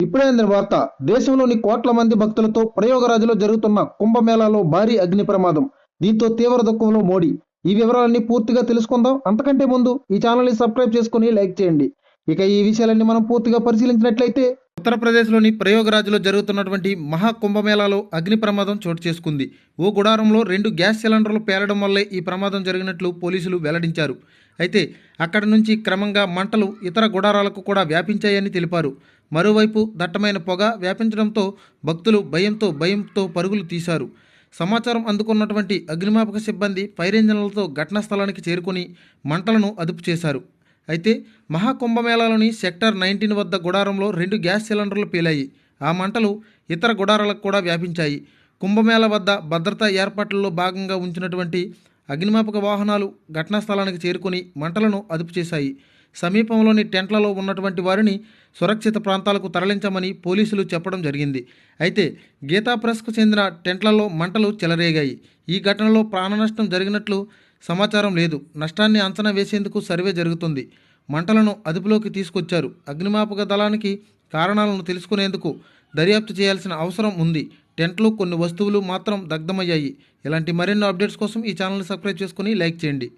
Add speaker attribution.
Speaker 1: ఇప్పుడే అందిన వార్త దేశంలోని కోట్ల మంది భక్తులతో ప్రయోగరాజులో జరుగుతున్న కుంభమేళాలో భారీ అగ్ని ప్రమాదం. దీంతో తీవ్ర దుఃఖంలో మోడీ. ఈ వివరాలన్నీ పూర్తిగా తెలుసుకుందాం. అంతకంటే ముందు ఈ ఛానల్ని సబ్స్క్రైబ్ చేసుకుని లైక్ చేయండి. ఇక ఈ విషయాలన్నీ మనం పూర్తిగా పరిశీలించినట్లయితే ఉత్తరప్రదేశ్లోని ప్రయోగరాజ్లో జరుగుతున్నటువంటి మహా కుంభమేళాలో అగ్ని ప్రమాదం చోటు చేసుకుంది. ఓ గుడారంలో రెండు గ్యాస్ సిలిండర్లు పేలడం వల్లే ఈ ప్రమాదం జరిగినట్లు పోలీసులు వెల్లడించారు. అయితే అక్కడి నుంచి క్రమంగా మంటలు ఇతర గుడారాలకు కూడా వ్యాపించాయని తెలిపారు. మరోవైపు దట్టమైన పొగ వ్యాపించడంతో భక్తులు భయంతో భయంతో పరుగులు తీశారు. సమాచారం అందుకున్నటువంటి అగ్నిమాపక సిబ్బంది ఫైర్ ఇంజన్లతో ఘటనా స్థలానికి చేరుకుని మంటలను అదుపు చేశారు. అయితే మహాకుంభమేళాలోని సెక్టర్ నైన్టీన్ వద్ద గుడారంలో రెండు గ్యాస్ సిలిండర్లు పేలాయి. ఆ మంటలు ఇతర గుడారాలకు కూడా వ్యాపించాయి. కుంభమేళ వద్ద భద్రతా ఏర్పాట్లలో భాగంగా ఉంచినటువంటి అగ్నిమాపక వాహనాలు ఘటనా స్థలానికి చేరుకుని మంటలను అదుపు చేశాయి. సమీపంలోని టెంట్లలో ఉన్నటువంటి వారిని సురక్షిత ప్రాంతాలకు తరలించమని పోలీసులు చెప్పడం జరిగింది. అయితే గీతా ప్రెస్కు చెందిన టెంట్లలో మంటలు చెలరేగాయి. ఈ ఘటనలో ప్రాణనష్టం జరిగినట్లు సమాచారం లేదు. నష్టాన్ని అంచనా వేసేందుకు సర్వే జరుగుతుంది. మంటలను అదుపులోకి తీసుకొచ్చారు. అగ్నిమాపక దళానికి కారణాలను తెలుసుకునేందుకు దర్యాప్తు చేయాల్సిన అవసరం ఉంది. టెంట్లు కొన్ని వస్తువులు మాత్రం దగ్ధమయ్యాయి. ఇలాంటి మరెన్నో అప్డేట్స్ కోసం ఈ ఛానల్ని సబ్స్క్రైబ్ చేసుకుని లైక్ చేయండి.